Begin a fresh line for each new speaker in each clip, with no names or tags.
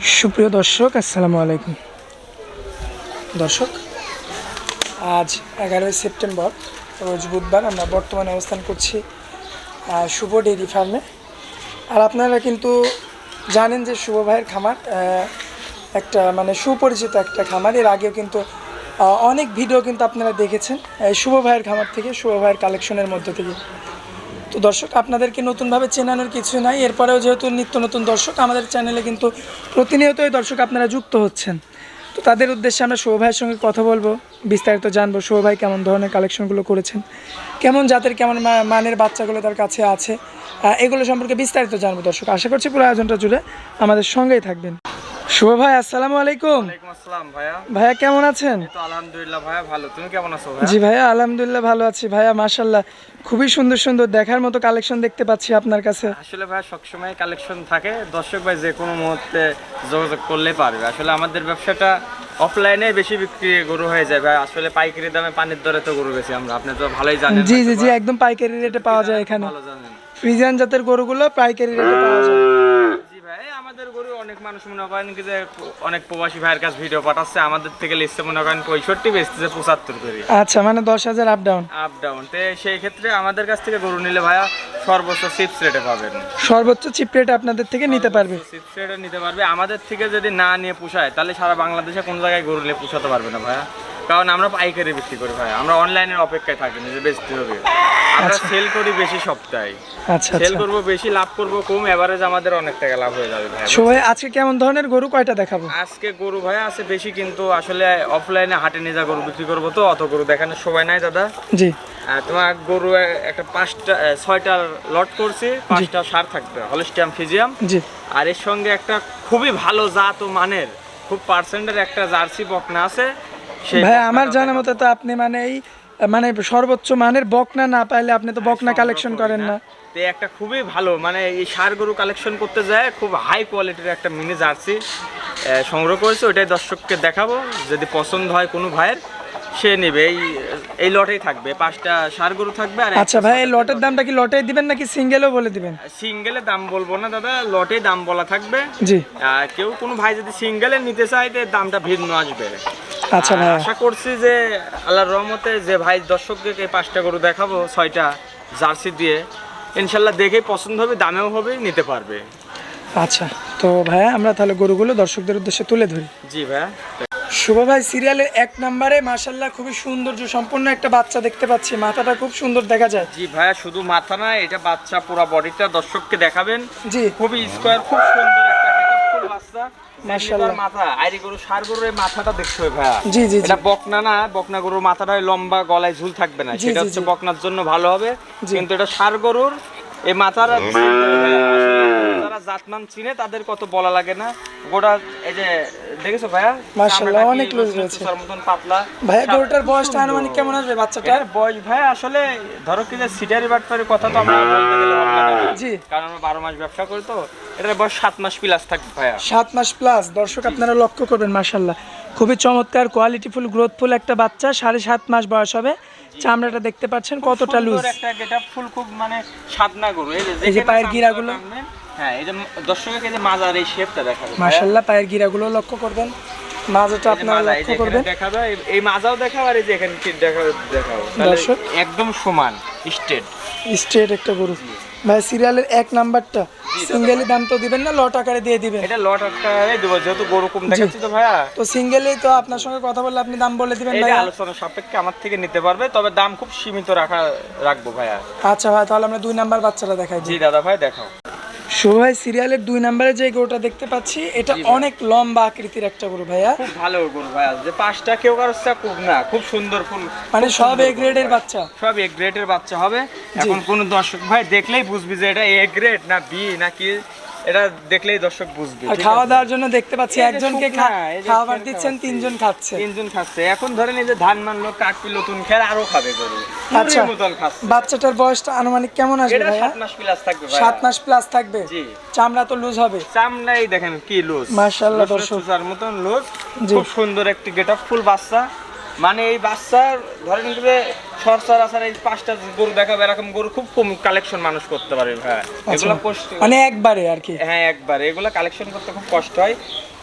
সুপ্রিয় দর্শক, আসসালামু আলাইকুম। দর্শক, আজ এগারোই সেপ্টেম্বর, রোজ বুধবার আমরা বর্তমানে অবস্থান করছি শুভ ডেইরি ফার্মে। আর আপনারা কিন্তু জানেন যে শুভ ভাইয়ের খামার একটা মানে সুপরিচিত একটা খামার। এর আগেও কিন্তু অনেক ভিডিও কিন্তু আপনারা দেখেছেন শুভ ভাইয়ের খামার থেকে, শুভ ভাইয়ের কালেকশনের মধ্যে থেকে। তো দর্শক, আপনাদেরকে নতুনভাবে চেনানোর কিছু নাই। এরপরেও যেহেতু নিত্য নতুন দর্শক, আমাদের চ্যানেলে কিন্তু প্রতিনিয়তই দর্শক আপনারা যুক্ত হচ্ছেন। তো তাদের উদ্দেশ্যে আমরা শুভ ভাইয়ের সঙ্গে কথা বলব। বিস্তারিত জানব, শুভ ভাই কেমন ধরনের কালেকশনগুলো করেছেন? কেমন জাতের, কেমন মানের বাচ্চাগুলো তার কাছে আছে? এগুলো সম্পর্কে বিস্তারিত জানব দর্শক। আশা করছি পুরো আয়োজনটা জুড়ে আমাদের সঙ্গেই থাকবেন। শুভ ভাই আসসালামু আলাইকুম।
আসসালাম ভাইয়া।
ভাইয়া কেমন আছেন?
তো আলহামদুলিল্লাহ ভাইয়া ভালো। তুমি কেমন আছো
জি ভাইয়া আলহামদুলিল্লাহ ভালো আছি। ভাইয়া মাশাল্লাহ খুবই সুন্দর সুন্দর দেখার মতো কালেকশন দেখতে পাচ্ছি আপনার কাছে।
আসলে ভাইয়া সবসময় কালেকশন থাকে। দর্শক ভাই যে কোনো মুহূর্তে যোগাযোগ করলে পারবে। আসলে আমাদের ব্যবসাটা অফলাইনে বেশি বিক্রি গরু হয়ে যায় ভাই আসলে পাইকারি দামে পানির দরে তো গরু বেশি আমরা। আপনি তো ভালোই জানেন
জি জি জি একদম পাইকারি রেটে পাওয়া যায় এখানে।
ভালো জানেন।
ফ্রিজিয়ান জাতের গরুগুলো পাইকারি রেটে পাওয়া যায়
জি ভাই এই আমাদের গরু অনেক মানুষ মনে করেন কি যে অনেক প্রবাসী ভাইয়ের কাছে ভিডিও পাঠাচ্ছে আমাদের থেকে লিস্টে মনে করেন পঁয়ষট্টি বেচতেছে পঁচাত্তর করে।
আচ্ছা মানে দশ হাজার আপ ডাউন
আপ ডাউন তো সেই ক্ষেত্রে আমাদের কাছ থেকে গরু নিলে ভাইয়া সর্বোচ্চ চিপস রেটে পাবেন।
সর্বোচ্চ চিপ রেট আপনাদের থেকে নিতে পারবে।
চিপস রেটে নিতে পারবে। আমাদের থেকে যদি না নিয়ে পোষায় তাহলে সারা বাংলাদেশে কোন জায়গায় গরু নিয়ে পোষাতে পারবে না ভাইয়া? কারণ আমরা পাইকারি বিক্রি করি ভাই। আমরা অনলাইনের অপেক্ষায় থাকি না যে বেচতে হবে। আমরা সেল করি বেশি সপ্তাহে।
আচ্ছা
সেল
আচ্ছা।
করব বেশি লাভ করব কম এভারেজ আমাদের অনেক টাকা লাভ হয়ে যাবে ভাই
সবাই আজকে কেমন ধরনের গরু কয়টা দেখাবো?
আজকে গরু ভাই আছে বেশি কিন্তু আসলে অফলাইনে হাটে নিয়ে যা গরু বিক্রি করব তো অত গরু দেখানোর সময় নাই দাদা।
জি।
তোমার গরু একটা পাঁচটা ছয়টা লট করছি পাঁচটা সার থাকবে হলস্টিয়াম ফিজিয়াম
জি।
আর এর সঙ্গে একটা খুবই ভালো জাত ও মানের খুব পার্সেন্টের একটা জার্সি বকনা আছে
ভাই আমার জানা মতে তো আপনি মানে এই মানে সর্বোচ্চ মানের বকনা না পাইলে আপনি তো বকনা কালেকশন করেন না।
তো একটা খুবই ভালো মানে এই সার গরু কালেকশন করতে যায় খুব হাই কোয়ালিটির একটা মিনি জার্সি সংগ্রহ করেছি ওইটাই দর্শককে দেখাবো যদি পছন্দ হয় কোনো ভাইয়ের। সে নেবে এই এই লটেই থাকবে পাঁচটা সার গরু থাকবে আর
আচ্ছা ভাই এই লটের দামটা কি লটেই দিবেন নাকি সিঙ্গেলও বলে দিবেন?
সিঙ্গেলে দাম বলব না দাদা লটে দাম বলা থাকবে।
জি।
আর কেউ কোনো ভাই যদি সিঙ্গেলে নিতে চায় তো দামটা ভিন্ন আসবে।
আচ্ছা ভাই।
আশা করছি যে আল্লাহর রহমতে যে ভাই দর্শককে এই পাঁচটা গরু দেখাবো ছয়টা জার্সি দিয়ে ইনশাল্লাহ দেখে পছন্দ হবে দামেও হবে নিতে পারবে।
আচ্ছা তো ভাইয়া আমরা তাহলে গরুগুলো দর্শকদের উদ্দেশ্যে তুলে ধরি।
জি ভাইয়া
শুভ ভাই সিরিয়ালের এক নম্বরে মাশাল্লাহ খুবই সৌন্দর্য সম্পূর্ণ একটা বাচ্চা দেখতে পাচ্ছি। মাথাটা খুব সুন্দর দেখা যায়।
জি ভাইয়া শুধু মাথা না এটা বাচ্চা পুরো বডিটা দর্শককে দেখাবেন।
জি।
খুবই স্কোয়ার খুব সুন্দর একটা ফুল বাচ্চা। মাথা আইরি গরু সার গরুর মাথাটা দেখতে হবে ভাইয়া।
জি জি জি।
এটা বকনা না বকনা গরুর মাথাটা লম্বা গলায় ঝুল থাকবে না। সেটা হচ্ছে বকনার জন্য ভালো হবে।
জি।
কিন্তু এটা সার গরুর এই মাথার যারা জাতমান চিনে তাদের কত বলা লাগে না। গোটা এই যে দেখেছ ভাইয়া?
মাশাআল্লাহ, অনেক রয়েছে।
মতন পাতলা।
ভাইয়া গরুটার বয়সটা আনুমানিক কেমন আসবে বাচ্চাটা
এটার বয়স ভাই আসলে ধরো কি যে সিটারি বাটপারের কথা তো আমরা বলতে গেলে।
জি।
কারণ আমরা বারো মাস ব্যবসা করি তো এটার বয়স সাত মাস প্লাস থাকবে ভাইয়া।
সাত মাস প্লাস দর্শক আপনারা লক্ষ্য করবেন মাশাল্লাহ খুবই চমৎকার কোয়ালিটিফুল গ্রোথফুল একটা বাচ্চা সাড়ে সাত মাস বয়স হবে। চামড়াটা দেখতে পাচ্ছেন কতটা লুজ
একটা গেটআপ ফুল খুব মানে সাদনা গরু। এই যে
পায়ের
গিরা
গিরাগুলো?
হ্যাঁ এই যে দর্শকের যে মাজার এই শেপটা দেখাবে।
মাশাআল্লাহ পায়ের গিরাগুলো লক্ষ্য করবেন। মাজাটা আপনারা লক্ষ্য করবেন।
দেখাবে এই মাজাও দেখাও আর এই যে এখানে দেখা দেখাও
দর্শক।
একদম সমান স্টেট
স্ট্রেট একটা গরু। ভাই সিরিয়ালের এক নাম্বারটা। সিঙ্গেলি দাম তো দিবেন না লট আকারে দিয়ে দিবেন।
এটা লট আকারে দেব যেহেতু গরু কম দেখাচ্ছি তো ভাইয়া।
তো সিঙ্গেলি তো আপনার সঙ্গে কথা বললে আপনি দাম বলে দিবেন ভাই
আলোচনা সাপেক্ষে আমার থেকে নিতে পারবে তবে দাম খুব সীমিত রাখা রাখব ভাইয়া।
আচ্ছা ভাই তাহলে আমরা দুই নাম্বার বাচ্চাটা দেখাই
জি দাদা ভাই দেখাও।
শুভ ভাই সিরিয়ালের দুই নম্বরে যে গরুটা দেখতে পাচ্ছি এটা অনেক লম্বা আকৃতির একটা গরু ভাইয়া।
খুব ভালো গরু ভাইয়া যে পাঁচটা কেউ কারোর চা খুব না খুব সুন্দর ফুল
মানে সব এ গ্রেডের
গরু,
বাচ্চা।
সব এ গ্রেডের বাচ্চা হবে। এখন কোন দর্শক ভাই দেখলেই বুঝবি যে এটা এ গ্রেড না বি না কি। এটা দেখলেই দর্শক বুঝবে
আর খাওয়া দাওয়ার জন্য দেখতে পাচ্ছি একজনকে খাবার দিচ্ছেন তিনজন খাচ্ছে।
তিনজন খাচ্ছে। এখন ধরেন এই যে ধান মানলো কাটপি নতুন খের আরও খাবে গরু।
আচ্ছা বাচ্চাটার বয়সটা আনুমানিক কেমন আসবে
এটা
ভাইয়া?
সাত মাস প্লাস থাকবে ভাই
সাত মাস প্লাস থাকবে?
জি।
চামড়া তো লুজ হবে।
চামড়াই দেখেন কি লুজ
মাশাআল্লাহ, দর্শক।
দর্শক মতন লুজ খুব সুন্দর একটি গেটআপ ফুল বাচ্চা। মানে এই বাচ্চার ধরেন যে সরসার আসার এই পাঁচটা গরু দেখাবে এরকম গরু খুব কম কালেকশন মানুষ করতে পারে হ্যাঁ এগুলো কষ্ট।
মানে একবারে আর কি?
হ্যাঁ একবার। এগুলো কালেকশন করতে খুব কষ্ট হয়।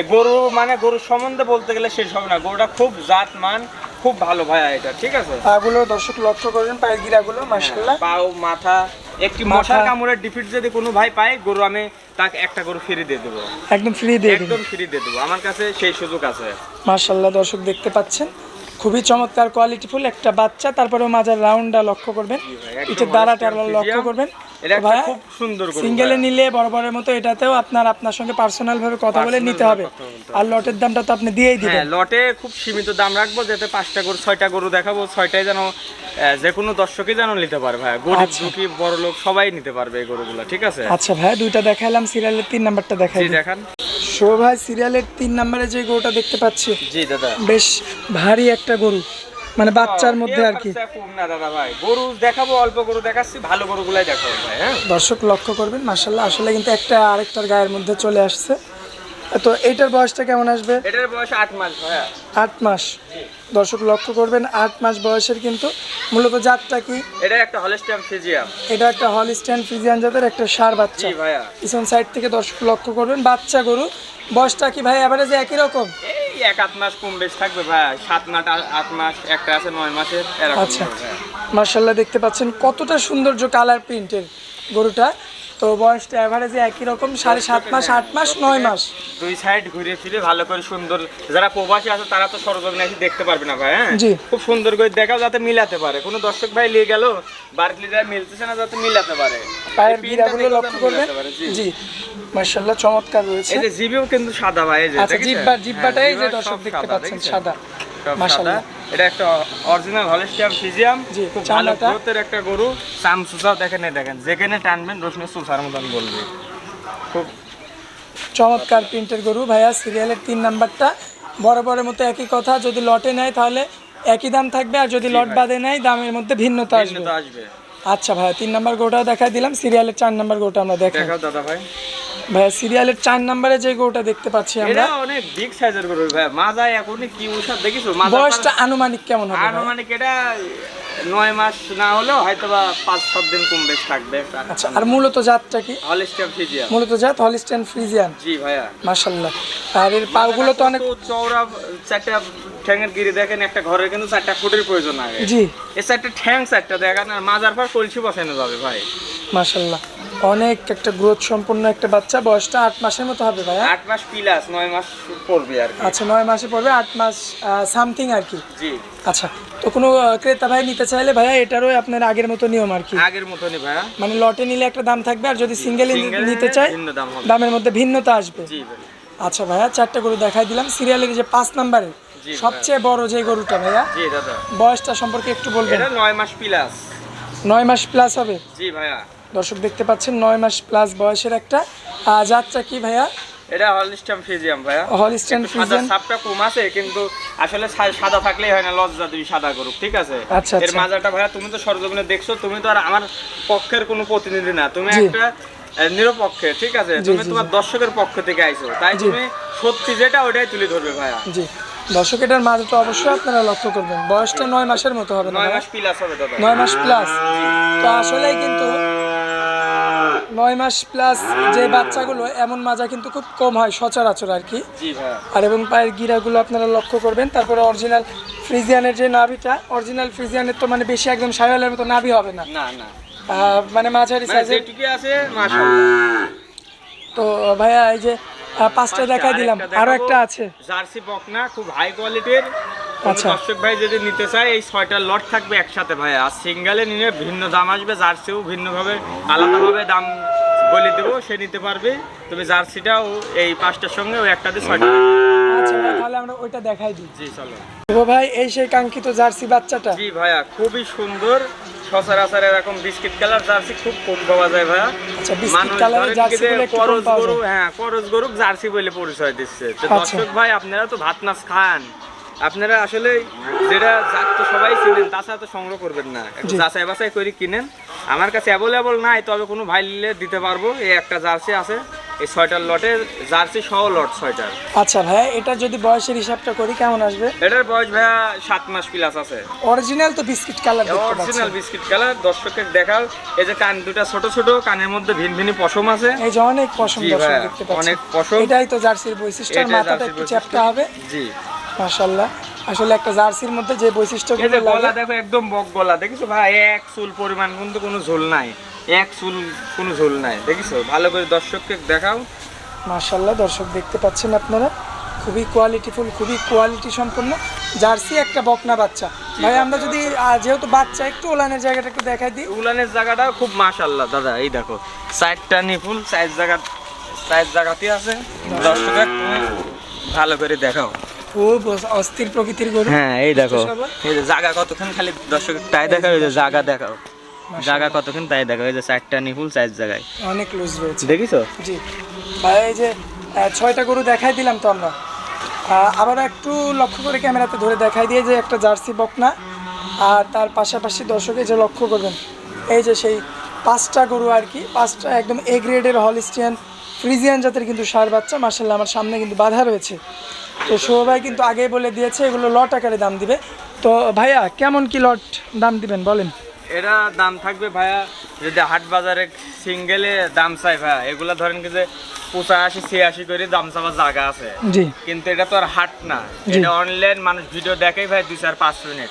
এই গরু মানে গরুর সম্বন্ধে বলতে গেলে শেষ হবে না। গরুটা খুব জাত মান খুব ভালো ভাইয়া এটা ঠিক আছে?
পাগুলো দর্শক লক্ষ্য করেন পায়ের গিরাগুলো মাসাল্লাহ
পাও মাথা একটি। মশার কামড়ের ডিফিট যদি কোনো ভাই পায় গরু আমি তাকে একটা গরু ফ্রি দিয়ে দেবো।
একদম ফ্রি দিয়ে
একদম ফ্রি দিয়ে দেবো। আমার কাছে সেই সুযোগ আছে।
মার্শাল্লাহ দর্শক দেখতে পাচ্ছেন। খুবই চমৎকার কোয়ালিটিফুল একটা বাচ্চা তারপরে মাঝার রাউন্ডটা লক্ষ্য করবেন। এটার দ্বারাটা লক্ষ্য করবেন। ভাইয়া,
খুব সুন্দর
সিঙ্গেলে
ভাইয়া।
নিলে বরাবরের মতো এটাতেও আপনার আপনার সঙ্গে পার্সোনাল ভাবে কথা বলে নিতে হবে। আর লটের দামটা তো আপনি দিয়েই
হ্যাঁ
দিবেন
লটে খুব সীমিত দাম রাখব যাতে পাঁচটা গরু ছয়টা গরু দেখাবো ছয়টাই যেন যে কোনো দর্শকই যেন নিতে পারে ভাই। গরিব
আচ্ছা।
দুঃখী বড় লোক সবাই নিতে পারবে এই গরুগুলো ঠিক আছে?
আচ্ছা ভাই দুইটা দেখাইলাম সিরিয়ালের তিন নাম্বারটা দেখাই
দেখান।
শো ভাই সিরিয়ালের তিন নম্বরে যে গরুটা দেখতে পাচ্ছি
জি দাদা।
বেশ ভারী একটা গরু। মানে বাচ্চার মধ্যে আর কি।
গরু দেখাবো অল্প গরু দেখাচ্ছি ভালো গরুগুলাই দেখাবো ভাই হ্যাঁ।
দর্শক লক্ষ্য করবেন মাসাল্লাহ আসলে কিন্তু একটা আরেকটার গায়ের মধ্যে চলে আসছে। তো এইটার বয়সটা কেমন আসবে?
এটার বয়স আট মাস ভাইয়া।
আট মাস। দর্শক লক্ষ্য করবেন আট মাস বয়সের কিন্তু মূলত জাতটা কি?
এটা একটা হলস্টাম ফিজিয়াম
এটা একটা হলিস্ট্যান্ড ফ্রিজিয়ান জাতের একটা সার বাচ্চা।
ভাইয়া।
পিছন সাইড থেকে দর্শক লক্ষ্য করবেন বাচ্চা গরু। বয়সটা কি ভাই অ্যাভারেজে একই রকম?
এই এক আট মাস কম বেশ থাকবে ভাই সাত মাস আট মাস একটা আছে নয় মাসের
আচ্ছা। মার্শাল্লাহ দেখতে পাচ্ছেন কতটা সৌন্দর্য কালার প্রিন্টের গরুটা। তো বয়সটা অ্যাভারেজে একই রকম সাড়ে সাত মাস আট মাস নয় মাস।
দুই সাইড ঘুরে ফিরে ভালো করে সুন্দর যারা প্রবাসী আছে তারা তো সরজমিনে এসে দেখতে পারবে না ভাই হ্যাঁ। খুব সুন্দর করে দেখাও যাতে মিলাতে পারে। কোনো দর্শক ভাই নিয়ে গেল বাড়িতে যা মিলতেছে না যাতে মিলাতে পারে।
পায়ের
পিনটা
লক্ষ্য করবেন?
জি।
মার্শাল্লাহ চমৎকার রয়েছে।
এই যে জিবিও কিন্তু সাদা ভাই এই যে
আচ্ছা? জিব্বার জিব্বাটাই
হ্যাঁ,
যে দর্শক দেখতে
সাদা,
পাচ্ছেন সাদা। মাশাআল্লাহ।
এটা একটা অরিজিনাল হলস্টিয়াম ফিজিয়াম
জি,
খুব ভালো গ্রোথের একটা গরু। দেখেন দেখেন যেখানে টানবেন রসুন সুসার মতন বলবে খুব
চমৎকার প্রিন্টের গরু ভাইয়া সিরিয়ালের তিন নাম্বারটা। বরাবরের মতো একই কথা যদি লটে নেয় তাহলে একই দাম থাকবে আর যদি লট বাদে নেয় দামের মধ্যে ভিন্নতা আসবে। আচ্ছা ভাইয়া তিন নাম্বার গোটাও দেখাই দিলাম সিরিয়ালের চার নাম্বার গোটা আমরা দেখাই।
দেখাও দাদা ভাই।
ভাইয়া সিরিয়ালের চার নাম্বারে যে গোটা দেখতে পাচ্ছি আমরা।
এটা অনেক বিগ সাইজের গরু ভাই মাজায় এখন কি উষা দেখিছো? মাজার
বয়সটা আনুমানিক কেমন হবে
আনুমানিক এটা নয় মাস না হলেও হয়তো বা পাঁচ সাত দিন কম বেশ থাকবে।
আচ্ছা আর মূলত জাতটা কি?
হলস্টিয়াম ফিজিয়াম
মূলত জাত হলিস্টেন ফ্রিজিয়ান
জি ভাইয়া।
মাশাল্লাহ আর এর পাগুলো তো অনেক
চওড়া চারটা ঠ্যাঙের গিরি দেখেন একটা ঘরের কিন্তু চারটা ফুটের প্রয়োজন আগে
জি।
এই চারটা ঠ্যাং চারটা দেখেন আর মাজার পর কলসি বসানো যাবে ভাই।
মাশাল্লাহ অনেক একটা গ্রোথ সম্পন্ন একটা বাচ্চা বয়সটা আট মাসের মতো হবে ভাইয়া?
আট মাস প্লাস নয় মাস পড়বে আর
আচ্ছা নয় মাসে পড়বে আট মাস সামথিং আর কি?
জি।
আচ্ছা তো কোনো ক্রেতা ভাই নিতে চাইলে ভাইয়া এটারও আপনার আগের মতো নিয়ম আর কি?
আগের মতনই ভাইয়া।
মানে লটে নিলে একটা দাম থাকবে আর যদি সিঙ্গেল নিতে
হবে।
দামের মধ্যে ভিন্নতা আসবে।
জি
আচ্ছা ভাইয়া চারটা গরু দেখাই দিলাম। সিরিয়ালের যে পাঁচ নাম্বারের
জি,
সবচেয়ে বড় যে গরুটা ভাইয়া
জি দাদা।
বয়সটা সম্পর্কে একটু বলবেন।
এটা নয় মাস প্লাস
নয় মাস প্লাস হবে?
জি ভাইয়া।
দর্শক দেখতে পাচ্ছেন নয় মাস প্লাস বয়সের একটা জাতটা কি ভাইয়া?
এটা হলস্টাম ফিজিয়াম ভাইয়া।
ফ্রিজিয়ান
সাপটা কম আছে কিন্তু আসলে সাদা থাকলেই হয় না লজ্জা সাদা গরু ঠিক আছে?
আচ্ছা,
এর
আচ্ছা।
মাজাটা ভাইয়া তুমি তো সরজমিনে দেখছ তুমি তো আর আমার পক্ষের কোনো প্রতিনিধি না তুমি একটা নিরপেক্ষে ঠিক আছে? তুমি তোমার দর্শকের পক্ষ থেকে আইছো তাই তুমি সত্যি যেটা ওটাই তুলে ধরবে ভাইয়া।
জি। দর্শক এটার মাঝে তো অবশ্যই আপনারা লক্ষ্য করবেন। বয়সটা নয় মাসের মতো হবে
নয় মাস প্লাস হবে
নয় মাস প্লাস তো আসলেই কিন্তু নয় মাস প্লাস যে বাচ্চাগুলো এমন মাজা কিন্তু খুব কম হয় সচরাচর আর কি। আর এবং পায়ের গিরাগুলো আপনারা লক্ষ্য করবেন তারপরে অরিজিনাল ফ্রিজিয়ানের যে নাভিটা অরিজিনাল ফ্রিজিয়ানের তো মানে বেশি একদম সায়ালের মতো নাভি হবে না।
না
মানে মাঝারি
মানে
সাইজের
আছে
তো ভাইয়া এই যে পাঁচটা দেখাই দিলাম। আরও একটা আছে।
জার্সি বকনা খুব হাই কোয়ালিটির
আচ্ছা।
দর্শক ভাই যদি নিতে চায় এই ছয়টা লট থাকবে একসাথে ভাই আর সিঙ্গেলে নিলে ভিন্ন দাম আসবে জার্সিও ভিন্নভাবে আলাদাভাবে দাম বলে দেবো সে নিতে পারবে। তবে জার্সিটাও এই পাঁচটার সঙ্গে ওই একটা দিয়ে ছয়টা।
আচ্ছা ভাই, তাহলে আমরা ওইটা দেখাই দিই।
জি চলো।
তো ভাই এই সেই কাঙ্ক্ষিত জার্সি বাচ্চাটা।
জি ভাইয়া খুবই সুন্দর। সচরাচর এরকম বিস্কিট কালার জার্সি খুব কম পাওয়া যায় ভাইয়া।
আচ্ছা, বিস্কিট
মানুষ
কালারের
ধরেন কি
জার্সিগুলো
যে
একটু কম
করজ
পাওয়া
গরু
যায়।
হ্যাঁ করজ গরু জার্সি বলে পরিচয় দিচ্ছে। তো
আচ্ছা।
দর্শক ভাই আপনারা তো ভাত নাচ খান। আপনারা আসলে যেটা জাত তো সবাই চিনেন তাছাড়া তো সংগ্রহ করবেন না। একটু যাচাই বাছাই করে কিনেন। আমার কাছে অ্যাভেলেবল নাই তবে কোনো ভাই নিলে দিতে পারব। এই একটা জার্সি আছে এই ছয়টার লটে জার্সি সহ লট ছয়টার।
আচ্ছা ভাইয়া এটা যদি বয়সের হিসাবটা করি কেমন আসবে?
এটার বয়স ভাইয়া সাত মাস প্লাস আছে।
অরিজিনাল তো biscuit colour
original biscuit colour দর্শকের দেখাও। এই যে কান দুটা ছোট ছোট কানের মধ্যে ভিন ভিনি পশম আছে।
এই যে অনেক পশম দেখতে পাচ্ছি।
অনেক পশম।
এটাই তো জার্সির বৈশিষ্ট্য মাথাটা একটু চ্যাপটা হবে।
জি।
মাশাআল্লাহ। আসলে একটা জার্সির মধ্যে যে
এই
বৈশিষ্ট্যগুলো
যে গলা দেখো একদম বক গলা। দেখিছো ভাই? এক চুল পরিমাণ কিন্তু কোনো ঝোল নাই। এক চুল কোনো ঝোল নাই। দেখিছো? ভালো করে দর্শককে দেখাও।
মাশাআল্লাহ দর্শক দেখতে পাচ্ছেন আপনারা। খুবই কোয়ালিটিফুল খুবই কোয়ালিটি সম্পন্ন জার্সি একটা বকনা বাচ্চা। ভাই আমরা যদি যেহেতু বাচ্চা একটু ওলানের জায়গাটা একটু দেখাই দিই।
উলানের জায়গাটা খুব মাশাল্লাহ দাদা এই দেখো সাইডটা নিপুল সাইড জায়গা সাইড জায়গাতে আছে। দর্শকের তুমি ভালো করে দেখাও।
খুব অস্থির প্রকৃতির গরু।
হ্যাঁ এই দেখো। এই যে জায়গা কতক্ষণ খালি দর্শকের তাই যে জায়গা দেখাও। জায়গা কতক্ষণ তাই এই যে নিপুল জায়গায়।
অনেক লুজ রয়েছে।
দেখিছো?
জি। এই যে ছয়টা গরু দেখাই দিলাম তো আমরা। আবার একটু লক্ষ্য করে ক্যামেরাতে ধরে দেখাই দিয়ে যে একটা জার্সি বকনা আর তার পাশাপাশি দর্শকে যে লক্ষ্য করবেন এই যে সেই পাঁচটা গরু আর কি পাঁচটা একদম এ গ্রেডের হলিস্টিয়ান ফ্রিজিয়ান জাতের কিন্তু সার বাচ্চা মার্শাল্লাহ আমার সামনে কিন্তু বাধা রয়েছে। তো শুভ ভাই কিন্তু আগেই বলে দিয়েছে, এগুলো লট আকারে দাম দিবে। তো ভাইয়া, কেমন কি লট দাম দিবেন বলেন?
এরা দাম থাকবে ভাইয়া যদি হাট বাজারে সিঙ্গেলে দাম চাই ভাইয়া এগুলা ধরেন কি যে পঁচাশি ছিয়াশি করে দাম চাওয়ার জায়গা আছে।
জি।
কিন্তু এটা তো আর হাট না। এটা অনলাইন মানুষ ভিডিও দেখেই ভাই দুই চার পাঁচ মিনিট।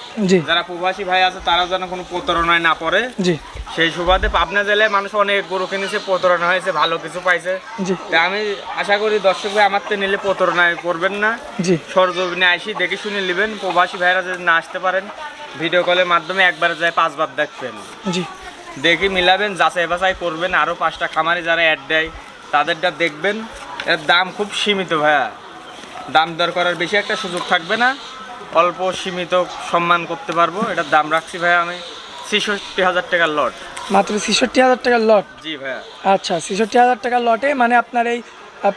যারা প্রবাসী ভাই আছে তারা যেন কোনো প্রতারণায় না পড়ে।
জি।
সেই সুবাদে পাবনা জেলায় মানুষ অনেক গরু কিনেছে প্রতারণা হয়েছে ভালো কিছু পাইছে। তা আমি আশা করি দর্শক ভাই আমার তো নিলে প্রতারণায় করবেন না।
জি।
সরজমিনে আসি দেখে শুনে নেবেন। প্রবাসী ভাইরা যদি না আসতে পারেন ভিডিও কলের মাধ্যমে একবার যায় পাঁচবার দেখবেন।
জি।
দেখে মিলাবেন যাচাই বাছাই করবেন। আরও পাঁচটা খামারে যারা অ্যাড দেয় তাদেরটা দেখবেন। এর দাম খুব সীমিত ভাইয়া। দাম দর করার বেশি একটা সুযোগ থাকবে না। অল্প সীমিত সম্মান করতে পারব। এটার দাম রাখছি ভাইয়া আমি ছেষট্টি হাজার টাকার লট
মাত্র ছেষট্টি হাজার টাকার লট
জি ভাইয়া।
আচ্ছা ছেষট্টি হাজার টাকার লটে মানে আপনার এই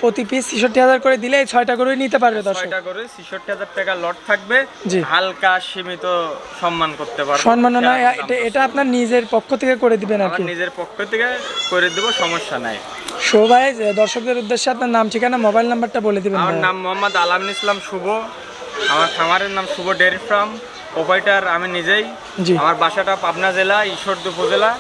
প্রতি পিস ছেষট্টি হাজার করে দিলে এই ছয়টা গরুই নিতে পারবে দর্শক।
ছয়টা করে ছেষট্টি হাজার টাকার লট থাকবে।
জি।
হালকা সীমিত সম্মান করতে পারব।
সম্মাননা এটা এটা আপনার নিজের পক্ষ থেকে করে দিবেন আর কি।
নিজের পক্ষ থেকে করে দেবো সমস্যা নাই।
শোভায় দর্শকদের উদ্দেশ্যে আপনার নাম ঠিকানা মোবাইল নাম্বারটা বলে দিবেন
আমার নাম মোহাম্মদ আলামিন ইসলাম শুভ। আমার খামারের নাম শুভ ডেয়ারি ফার্ম। অপারেটার আমি নিজেই। আমার বাসাটা পাবনা জেলা ঈশ্বরদী উপজেলা।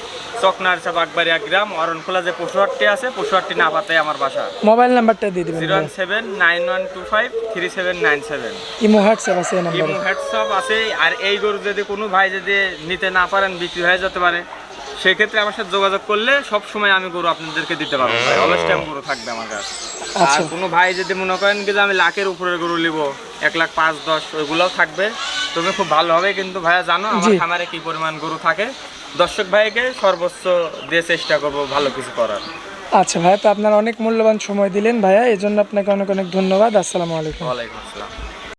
চকনারসা বাগবাড়িয়া গ্রাম অরণখোলা যে পশুহাটটি আছে পশুহাটটি না পাতে আমার বাসা।
মোবাইল নাম্বারটা দিয়ে দিবেন
zero one seven nine one two five three seven nine seven.
Imo WhatsApp আছে এই নাম্বারে।
ইমো হোয়াটসঅ্যাপ আছে আর এই গরু যদি কোনো ভাই যদি নিতে না পারেন বিক্রি হয়ে যেতে পারে সেক্ষেত্রে আমার সাথে যোগাযোগ করলে সব সময় আমি গরু আপনাদেরকে দিতে পারব ভাই। অলস টাইম গরু থাকবে আমার কাছে। আর
আচ্ছা।
কোনো ভাই যদি মনে করেন কি যে আমি লাখের উপরে গরু নিব এক লাখ পাঁচ দশ ওইগুলোও থাকবে। তুমি খুব ভালো হবে কিন্তু ভাইয়া জানো আমার খামারে কি পরিমাণ গরু থাকে। দর্শক ভাইকে সর্বোচ্চ দিয়ে চেষ্টা করব ভালো কিছু করার।
আচ্ছা ভাইয়া তো আপনার অনেক মূল্যবান সময় দিলেন ভাইয়া এই জন্য আপনাকে অনেক অনেক ধন্যবাদ। আসসালামু আলাইকুম।
ওয়ালাইকুম আসসালাম।